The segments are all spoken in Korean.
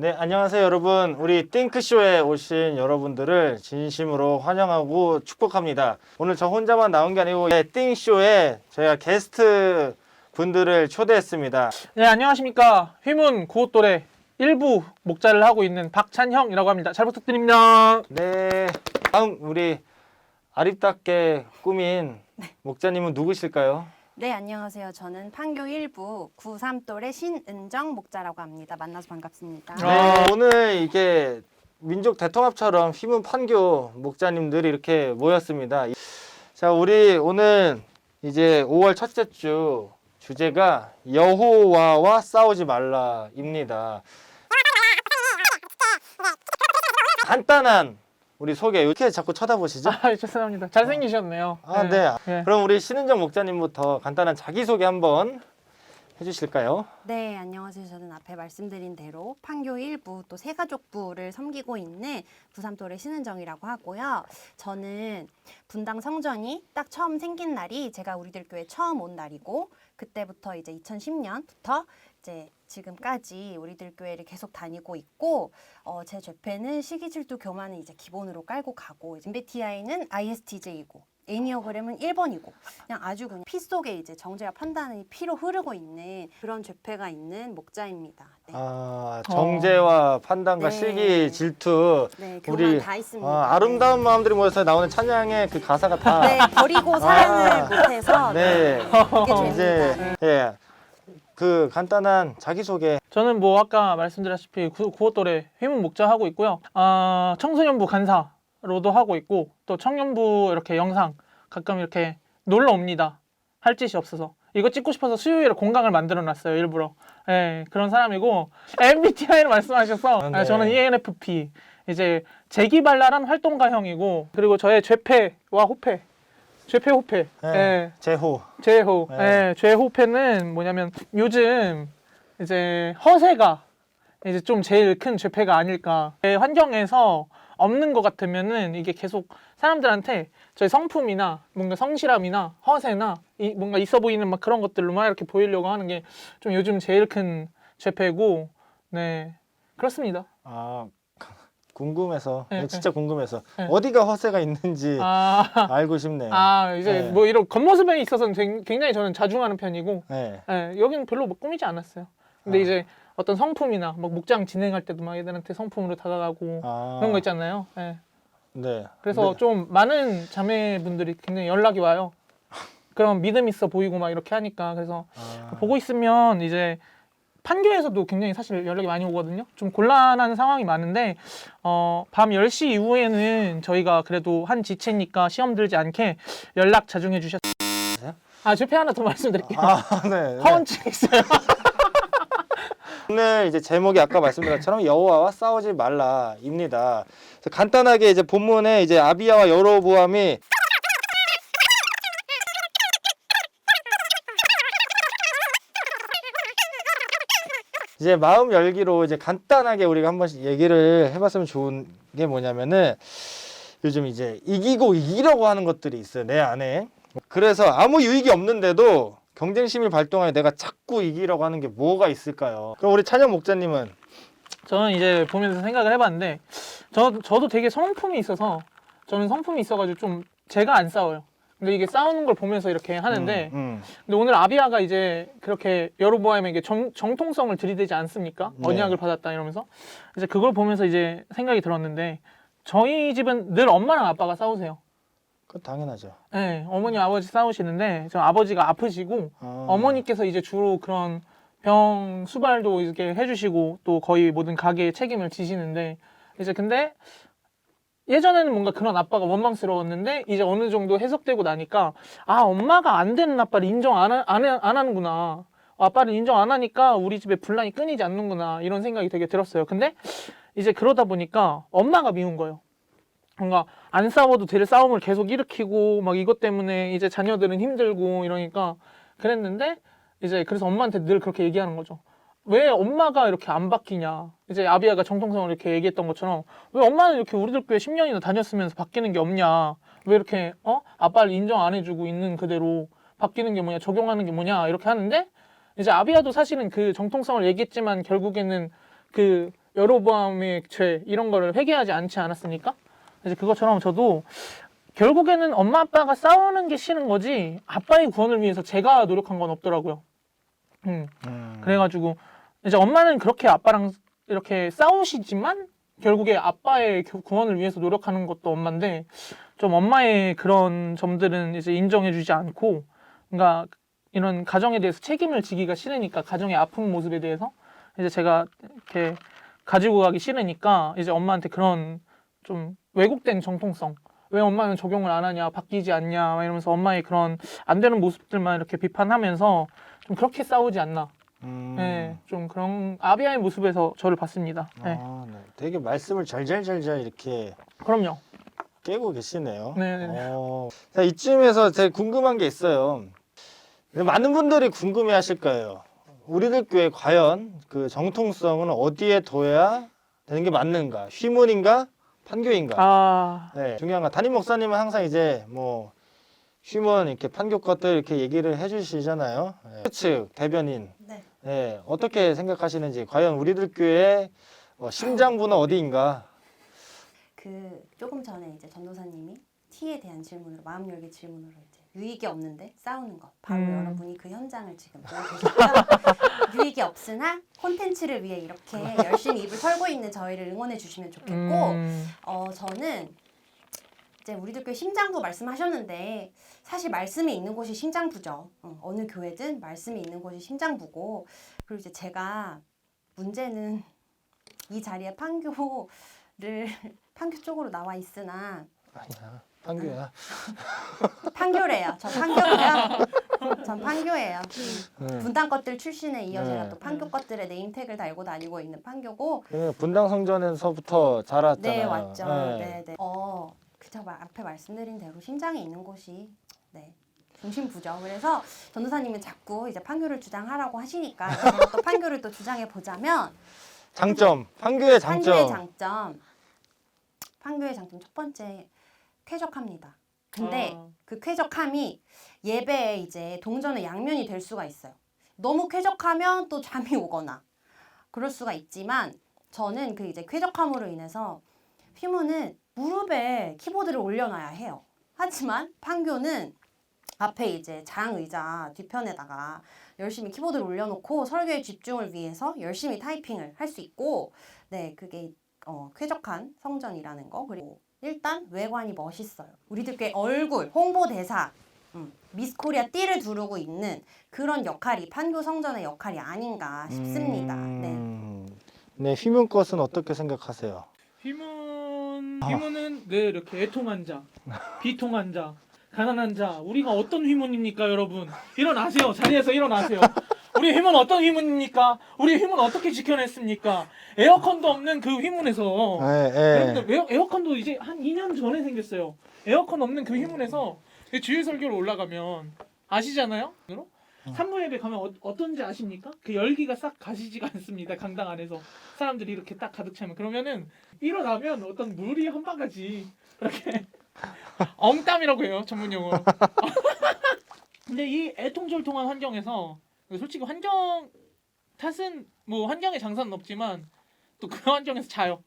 네, 안녕하세요, 여러분. 우리 띵크쇼에 오신 여러분들을 진심으로 환영하고 축복합니다. 오늘 저 혼자만 나온 게 아니고, 네, 띵쇼에 저희가 게스트 분들을 초대했습니다. 네, 안녕하십니까. 휘문 구호또래 일부 목자를 하고 있는 박찬형이라고 합니다. 잘 부탁드립니다. 네, 다음 우리 아립답게 꾸민 목자님은 누구실까요? 네, 안녕하세요. 저는 판교 1부 93또래 신은정 목자라고 합니다. 만나서 반갑습니다. 아. 네, 오늘 이게 민족 대통합처럼 휘문 판교 목자님들이 이렇게 모였습니다. 자, 우리 오늘 이제 5월 첫째 주 주제가 여호와와 싸우지 말라입니다. 간단한 우리 소개 이렇게 자꾸 쳐다보시죠? 아, 죄송합니다. 잘생기셨네요. 아, 네. 네. 그럼 우리 신은정 목자님부터 간단한 자기소개 한번 해주실까요? 네, 안녕하세요. 저는 앞에 말씀드린 대로 판교 1부 또 새가족부를 섬기고 있는 93또래 신은정이라고 하고요. 저는 분당 성전이 딱 처음 생긴 날이 제가 우리들 교회 처음 온 날이고 그때부터 이제 2010년부터 이제 지금까지 우리들 교회를 계속 다니고 있고 어, 제 죄패는 시기질투 교만은 이제 기본으로 깔고 가고 MBTI는 ISTJ이고 애니어그램은 1번이고 그냥 아주 그냥 피 속에 이제 정죄와 판단이 피로 흐르고 있는 그런 죄패가 있는 목자입니다. 네, 아, 정제와 판단과 네. 실기, 질투, 네 교만 우리 다 있습니다. 어, 아름다운 마음들이 모여서 나오는 찬양의 그 가사가 다 네, 버리고 사랑을 못해서 네. 그게 이제 죄입니다. 예. 그 간단한 자기소개 저는 뭐 아까 말씀드렸다시피 구, 구호또래 휘문 목자 하고 있고요. 아, 청소년부 간사로도 하고 있고 또 청년부 이렇게 영상 가끔 이렇게 놀러 옵니다. 할 짓이 없어서. 이거 찍고 싶어서 수요일에 공강을 만들어 놨어요, 일부러. 예, 그런 사람이고 MBTI를 말씀하셔서 아, 네. 아, 저는 ENFP. 이제 재기발랄한 활동가형이고 그리고 저의 죄패와 호패. 호패. 네. 예. 제호 죄호. 네. 예, 죄호패는 뭐냐면 요즘 이제 허세가 이제 좀 제일 큰 죄패가 아닐까. 제 환경에서 없는 것 같으면은 이게 계속 사람들한테 저희 성품이나 뭔가 성실함이나 허세나 이 뭔가 있어 보이는 막 그런 것들로만 이렇게 보이려고 하는 게 좀 요즘 제일 큰 죄패고 네 그렇습니다. 아 궁금해서 네, 진짜 궁금해서 네. 어디가 허세가 있는지 아, 알고 싶네요. 아 이제 네. 뭐 이런 겉모습에 있어서는 굉- 굉장히 저는 자중하는 편이고 네. 예, 여기는 별로 뭐 꾸미지 않았어요. 근데 아. 이제 어떤 성품이나 막 목장 진행할 때도 막 애들한테 성품으로 다가가고 아, 그런 거 있잖아요. 예. 네. 그래서 네. 좀 많은 자매분들이 굉장히 연락이 와요. 그럼 믿음 있어 보이고 막 이렇게 하니까 그래서 아, 보고 있으면 이제 판교에서도 굉장히 사실 연락이 많이 오거든요. 좀 곤란한 상황이 많은데 어, 밤 10시 이후에는 저희가 그래도 한 지체니까 시험 들지 않게 연락 자중해 주셨어요. 아, 제패 하나 더 말씀드릴게요. 아, 네. 네. 허언증 있어요. 오늘 이제 제목이 아까 말씀드린 것처럼 여호와와 싸우지 말라입니다. 그래서 간단하게 이제 본문에 이제 아비야와 여로보암이 이제 마음 열기로 이제 간단하게 우리가 한 번씩 얘기를 해봤으면 좋은 게 뭐냐면은 요즘 이제 이기고 이기려고 하는 것들이 있어요 내 안에 그래서 아무 유익이 없는데도 경쟁심이 발동하여 내가 자꾸 이기려고 하는 게 뭐가 있을까요? 그럼 우리 찬영 목자님은 저는 이제 보면서 생각을 해봤는데 저 저도 되게 성품이 있어서 저는 성품이 있어가지고 좀 제가 안 싸워요. 근데 이게 싸우는 걸 보면서 이렇게 하는데 음, 음. 근데 오늘 아비아가 이제 그렇게 여로보암에게 정, 정통성을 들이대지 않습니까? 네. 언약을 받았다 이러면서 이제 그걸 보면서 이제 생각이 들었는데 저희 집은 늘 엄마랑 아빠가 싸우세요. 그 당연하죠. 네, 어머니 아버지 싸우시는데 저 아버지가 아프시고 아, 어머니께서 이제 주로 그런 병 수발도 이렇게 해주시고 또 거의 모든 가게의 책임을 지시는데 이제 근데 예전에는 뭔가 그런 아빠가 원망스러웠는데 이제 어느 정도 해석되고 나니까 아 엄마가 안 되는 아빠를 인정 안, 하, 안, 해- 안 하는구나. 아빠를 인정 안 하니까 우리 집에 분란이 끊이지 않는구나. 이런 생각이 되게 들었어요. 근데 이제 그러다 보니까 엄마가 미운 거예요. 뭔가 안 싸워도 될 싸움을 계속 일으키고 막 이것 때문에 이제 자녀들은 힘들고 이러니까 그랬는데 이제 그래서 엄마한테 늘 그렇게 얘기하는 거죠. 왜 엄마가 이렇게 안 바뀌냐. 이제 아비아가 정통성을 이렇게 얘기했던 것처럼 왜 엄마는 이렇게 우리들 교회 10년이나 다녔으면서 바뀌는 게 없냐. 왜 이렇게 어 아빠를 인정 안 해주고 있는 그대로 바뀌는 게 뭐냐 적용하는 게 뭐냐 이렇게 하는데 이제 아비아도 사실은 그 정통성을 얘기했지만 결국에는 그 여로보암의 죄 이런 거를 회개하지 않지 않았습니까? 이제 그것처럼 저도 결국에는 엄마 아빠가 싸우는 게 싫은 거지 아빠의 구원을 위해서 제가 노력한 건 없더라고요. 음. 음. 그래가지고 이제 엄마는 그렇게 아빠랑 이렇게 싸우시지만 결국에 아빠의 교- 구원을 위해서 노력하는 것도 엄마인데 좀 엄마의 그런 점들은 이제 인정해주지 않고 그러니까 이런 가정에 대해서 책임을 지기가 싫으니까 가정의 아픈 모습에 대해서 이제 제가 이렇게 가지고 가기 싫으니까 이제 엄마한테 그런 좀 왜곡된 정통성 왜 엄마는 적용을 안 하냐 바뀌지 않냐 막 이러면서 엄마의 그런 안 되는 모습들만 이렇게 비판하면서 좀 그렇게 싸우지 않나 음. 네, 좀 그런 아비아의 모습에서 저를 봤습니다. 네, 아, 네. 되게 말씀을 잘잘잘잘 이렇게 그럼요. 깨고 계시네요. 네네네. 어, 자, 이쯤에서 제가 궁금한 게 있어요. 많은 분들이 궁금해 하실 거예요. 우리들 교회 과연 그 정통성은 어디에 둬야 되는 게 맞는가? 휘문인가? 판교인가? 아, 네, 중요한 건 담임 목사님은 항상 이제 뭐 휘문 이렇게 판교 것들 이렇게 얘기를 해주시잖아요. 네. 측 대변인 네. 네, 어떻게 생각하시는지 과연 우리들 교회 어, 심장부는 어디인가? 그 조금 전에 이제 전도사님이 T에 대한 질문으로 마음 열기 질문으로 이제 유익이 없는데 싸우는 것 바로 음. 여러분이 그 현장을 지금 보고 계시고요. 유익이 없으나 콘텐츠를 위해 이렇게 열심히 입을 털고 있는 저희를 응원해 주시면 좋겠고 음, 어 저는 이제 우리들 교회 심장부 말씀하셨는데 사실 말씀이 있는 곳이 심장부죠. 어, 어느 교회든 말씀이 있는 곳이 심장부고 그리고 이제 제가 문제는 이 자리에 판교를 판교 쪽으로 나와 있으나 아니야, 판교야. 판교래요. 저 판교고요. 전 판교예요. 음. 음. 분당 것들 출신에 이어 제가 네. 또 판교 것들의 네임택을 달고 다니고 있는 판교고 그 분당 성전에서부터 자랐잖아요. 네 맞죠. 네. 네, 네. 어, 그저 말- 앞에 말씀드린 대로 심장이 있는 곳이 네 중심부죠. 그래서 전도사님은 자꾸 이제 판교를 주장하라고 하시니까 또 판교를 또 주장해 보자면 장점, 판교의 장점. 판교의 장점, 판교의 장점 첫 번째 쾌적합니다. 근데 아. 그 쾌적함이 예배에 이제 동전의 양면이 될 수가 있어요. 너무 쾌적하면 또 잠이 오거나 그럴 수가 있지만 저는 그 이제 쾌적함으로 인해서 휘무는 무릎에 키보드를 올려놔야 해요. 하지만 판교는 앞에 이제 장 의자 뒤편에다가 열심히 키보드를 올려놓고 설교에 집중을 위해서 열심히 타이핑을 할 수 있고 네 그게 어, 쾌적한 성전이라는 거 그리고 일단 외관이 멋있어요. 우리들께 얼굴 홍보대사 음, 미스 코리아 띠를 두르고 있는 그런 역할이 판교 성전의 역할이 아닌가 싶습니다. 네. 음, 네, 휘문 것은 어떻게 생각하세요? 휘문 아. 휘문은 늘 이렇게 애통한 자, 비통한 자, 가난한 자. 우리가 어떤 휘문입니까, 여러분? 일어나세요. 자리에서 일어나세요. 우리 휘문 어떤 휘문입니까? 우리 휘문 어떻게 지켜냈습니까? 에어컨도 없는 그 휘문에서 네, 네. 여러분들 에어, 에어컨도 이제 한 2년 전에 생겼어요. 에어컨 없는 그 휘문에서 주일 설교로 올라가면 아시잖아요? 산부 예배 가면 어, 떤지 아십니까? 그 열기가 싹 가시지가 않습니다. 강당 안에서 사람들이 이렇게 딱 가득 차면 그러면은 일어나면 어떤 물이 한 바가지 이렇게 엉땀이라고 해요 전문 용어로. 근데 이 애통절통한 환경에서 솔직히 환경 탓은 뭐 환경의 장사는 없지만 또 그 환경에서 자요.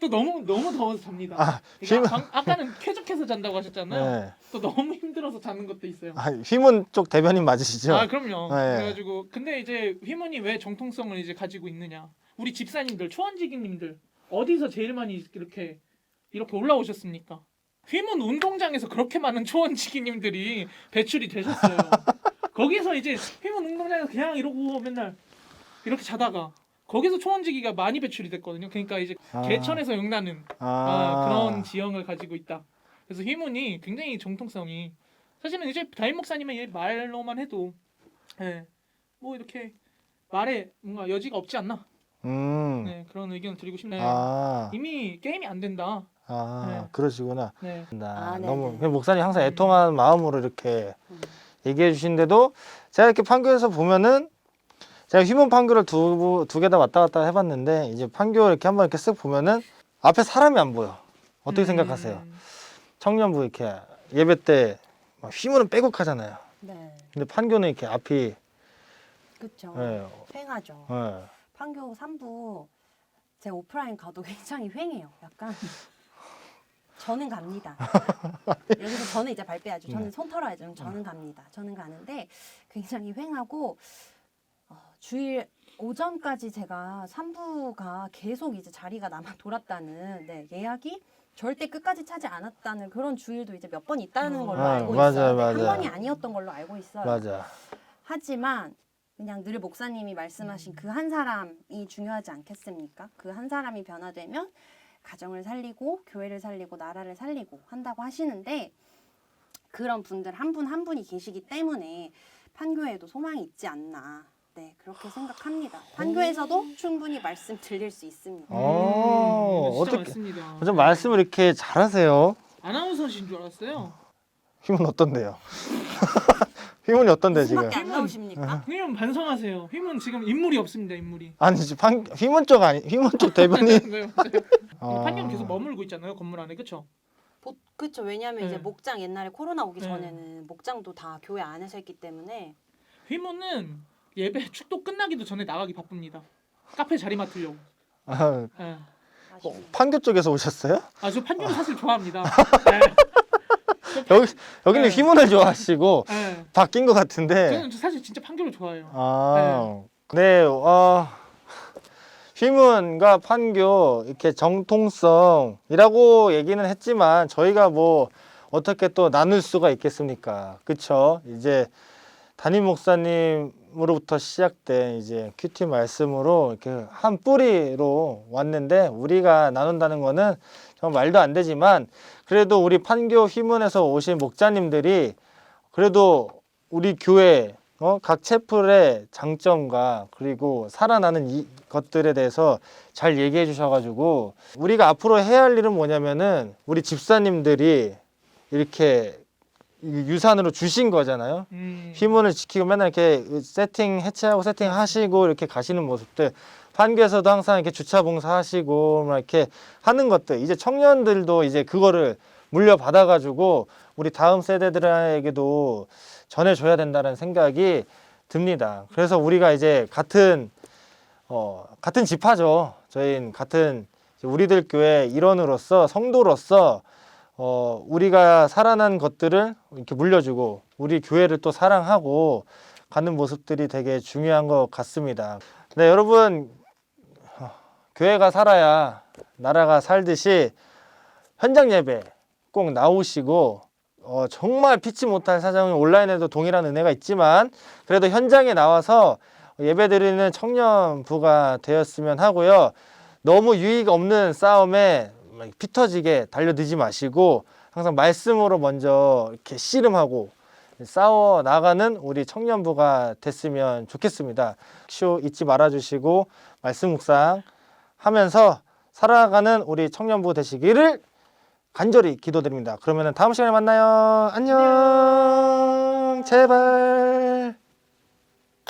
또 너무 너무 더워서 잡니다. 아, 그러니까 휘문, 방- 아까는 쾌적해서 잔다고 하셨잖아요. 네. 또 너무 힘들어서 자는 것도 있어요. 아, 휘문 쪽 대변인 맞으시죠? 아 그럼요. 네. 그래가지고 근데 이제 휘문이 왜 정통성을 이제 가지고 있느냐? 우리 집사님들, 초원지기님들 어디서 제일 많이 이렇게 이렇게 올라오셨습니까? 휘문 운동장에서 그렇게 많은 초원지기님들이 배출이 되셨어요. 거기서 이제 휘문 운동장에서 그냥 이러고 맨날 이렇게 자다가 거기서 초원지기가 많이 배출이 됐거든요. 그러니까 이제 아. 개천에서 용나는 아, 아, 그런 지형을 가지고 있다. 그래서 휘문이 굉장히 정통성이 사실은 이제 담임 목사님의 말로만 해도 예, 뭐 이렇게 말에 뭔가 여지가 없지 않나 음, 네, 그런 의견을 드리고 싶네요. 아, 이미 게임이 안 된다. 아, 네. 그러시구나. 네. 나 아, 네네. 너무 그냥 목사님 항상 음. 애통한 마음으로 이렇게 음. 얘기해 주시는데도 제가 이렇게 판교에서 보면은 제가 휘문 판교를 두두개 다 왔다 갔다 해봤는데 이제 판교 이렇게 한번 이렇게 쓱 보면은 앞에 사람이 안 보여. 어떻게 음, 생각하세요? 청년부 이렇게 예배 때 막 휘문은 빼곡하잖아요. 네. 근데 판교는 이렇게 앞이 그렇죠. 예, 팽하죠. 예. 판교 3부 제 오프라인 가도 굉장히 휑해요. 약간 저는 갑니다. 여기서 저는 이제 발 빼야죠. 저는 손 털어야죠. 저는 갑니다. 저는 가는데 굉장히 휑하고 어, 주일 오전까지 제가 3부가 계속 이제 자리가 남아 돌았다는 네, 예약이 절대 끝까지 차지 않았다는 그런 주일도 이제 몇 번 있다는 걸로 아, 알고 맞아요, 있어요. 네, 한. 번이 아니었던 걸로 알고 있어요. 맞아. 하지만 그냥 늘 목사님이 말씀하신 그 한 사람이 중요하지 않겠습니까? 그 한 사람이 변화되면 가정을 살리고 교회를 살리고 나라를 살리고 한다고 하시는데 그런 분들 한 분 한 분이 계시기 때문에 판교에도 소망이 있지 않나. 네, 그렇게 생각합니다. 판교에서도 충분히 말씀 들릴 수 있습니다. 어, 음, 진짜 어떻게- 맞습니다. 좀 말씀을 이렇게 잘하세요. 아나운서신 줄 알았어요. 힘은 어떤데요? 힘은 어떤데 지금? 숨밖에 안 나오십니까? 휘문 반성하세요. 휘문 지금 인물이 없습니다. 인물이. 아니 지금 판 휘문 쪽 아니 휘문 쪽 대변인. 네. 아. 판경 계속 머물고 있잖아요. 건물 안에 그렇죠? 보- 그쵸 왜냐하면 네. 이제 목장 옛날에 코로나 오기 네. 전에는 목장도 다 교회 안에서 했기 때문에 휘문은 예배 축도 끝나기도 전에 나가기 바쁩니다. 카페 자리 맡으려고. 아, 예. 아쉽네요. 판교 쪽에서 오셨어요? 아, 저 판경 사실 좋아합니다. 네. 여기 여기는 네. 휘문을 좋아하시고 네. 바뀐 것 같은데. 저는 사실 진짜 판교를 좋아해요. 아, 네, 어, 휘문과 판교 이렇게 정통성이라고 얘기는 했지만 저희가 뭐 어떻게 또 나눌 수가 있겠습니까? 그쵸? 이제 담임 목사님 으로부터 시작된 이제 큐티 말씀으로 이렇게 한 뿌리로 왔는데 우리가 나눈다는 거는 정말 말도 안 되지만 그래도 우리 판교 휘문에서 오신 목자님들이 그래도 우리 교회 어, 각 채플의 장점과 그리고 살아나는 이 것들에 대해서 잘 얘기해 주셔가지고 우리가 앞으로 해야 할 일은 뭐냐면은 우리 집사님들이 이렇게 이 유산으로 주신 거잖아요. 음. 휘문을 지키고 맨날 이렇게 세팅 해체하고 세팅 하시고 이렇게 가시는 모습들 판교에서도 항상 이렇게 주차 봉사하시고 막 이렇게 하는 것들 이제 청년들도 이제 그거를 물려받아 가지고 우리 다음 세대들에게도 전해 줘야 된다는 생각이 듭니다. 그래서 우리가 이제 같은 어 같은 집화죠. 저희는 같은 우리들 교회 일원으로서 성도로서 어 우리가 살아난 것들을 이렇게 물려주고 우리 교회를 또 사랑하고 가는 모습들이 되게 중요한 것 같습니다. 네, 여러분 어, 교회가 살아야 나라가 살듯이 현장 예배 꼭 나오시고 어, 정말 피치 못할 사정이 온라인에도 동일한 은혜가 있지만 그래도 현장에 나와서 예배 드리는 청년부가 되었으면 하고요. 너무 유익 없는 싸움에 막 피터지게 달려들지 마시고 항상 말씀으로 먼저 이렇게 씨름하고 싸워 나가는 우리 청년부가 됐으면 좋겠습니다. 쇼 잊지 말아 주시고 말씀 묵상 하면서 살아가는 우리 청년부 되시기를 간절히 기도드립니다. 그러면 다음 시간에 만나요. 안녕. 제발.